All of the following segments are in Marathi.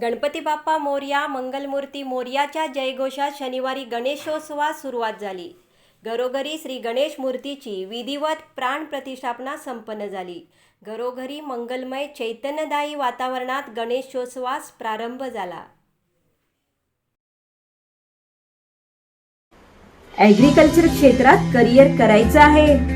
गणपती बाप्पा मोर्या मंगलमूर्ती मोर्याच्या जयघोषात शनिवारी गणेशोत्सवास सुरुवात झाली. घरोघरी श्री गणेश मूर्तीची विधिवत प्राण प्रतिष्ठापना संपन्न झाली. घरोघरी मंगलमय चैतन्यदायी वातावरणात गणेशोत्सवास प्रारंभ झाला. ॲग्रिकल्चर क्षेत्रात करिअर करायचं आहे.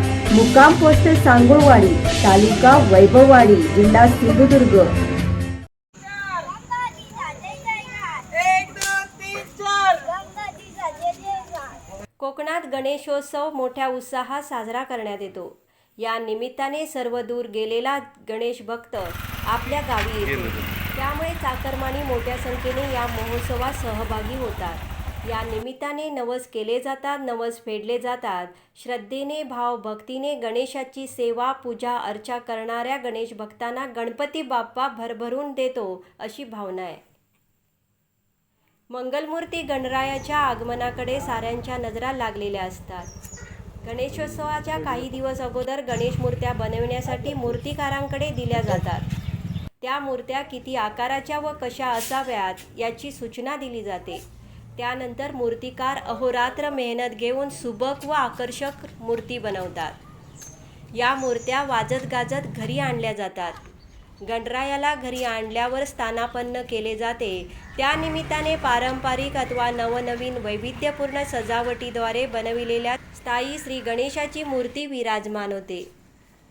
मुक्काम पोस्ट सांगोळवाडी तालुका वैभववाडी जिल्हा सिंधुदुर्ग. कोकणात गणेशोत्सव मोठ्या उत्साहात साजरा करण्यात येतो. या निमित्ताने सर्व दूर गेलेला गणेश भक्त आपल्या गावी येतो. त्यामुळे चाकरमानी मोठ्या संख्येने या महोत्सवात सहभागी होतात. या निमित्ताने नवस केले जातात नवस फेडले जातात. श्रद्धेने भाव भक्तीने गणेशाची सेवा पूजा अर्चा करणाऱ्या गणेश भक्तांना गणपती बाप्पा भरभरून देतो अशी भावना आहे. मंगलमूर्ती गणरायाच्या आगमनाकडे साऱ्यांच्या नजरा लागलेल्या असतात. गणेशोत्सवाच्या काही दिवस अगोदर गणेश मूर्त्या बनविण्यासाठी मूर्तिकारांकडे दिल्या जातात. त्या मूर्त्या किती आकाराच्या व कशा असाव्यात याची सूचना दिली जाते. त्यानंतर मूर्तिकार अहोरात्र मेहनत घेऊन सुबक व आकर्षक मूर्ती बनवतात. या मूर्त्या वाजत गाजत घरी आणल्या जातात. गणरायाला घरी आणल्यावर स्थानापन्न केले जाते. त्यानिमित्ताने पारंपरिक अथवा नवनवीन वैविध्यपूर्ण सजावटीद्वारे बनविलेल्या स्थायी श्री गणेशाची मूर्ती विराजमान होते.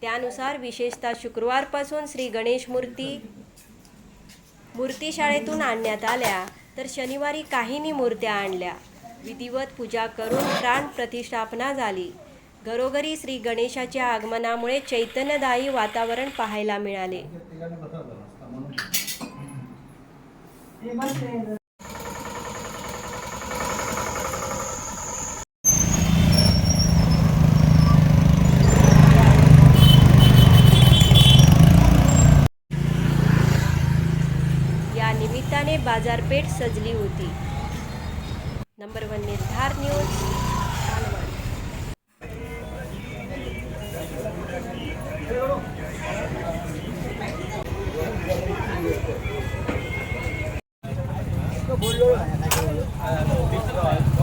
त्यानुसार विशेषतः शुक्रवारपासून श्री गणेश मूर्ती मूर्तीशाळेतून आणण्यात आल्या. तर शनिवारी काहींनी मूर्त्या आणल्या. विधिवत पूजा करून प्राण प्रतिष्ठापना झाली. घरोघरी श्री गणेशाच्या आगमनामुळे चैतन्यदायी वातावरण पाहायला मिळाले या निमित्ताने बाजारपेठ सजली होती. Number one Nirdhar news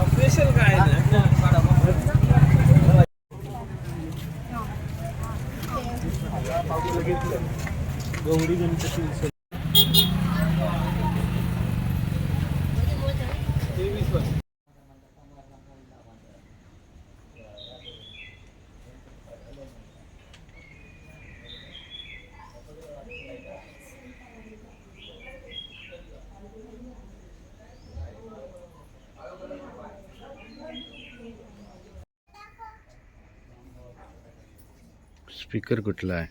special काय गौरी गणपती स्पीकर कुटला है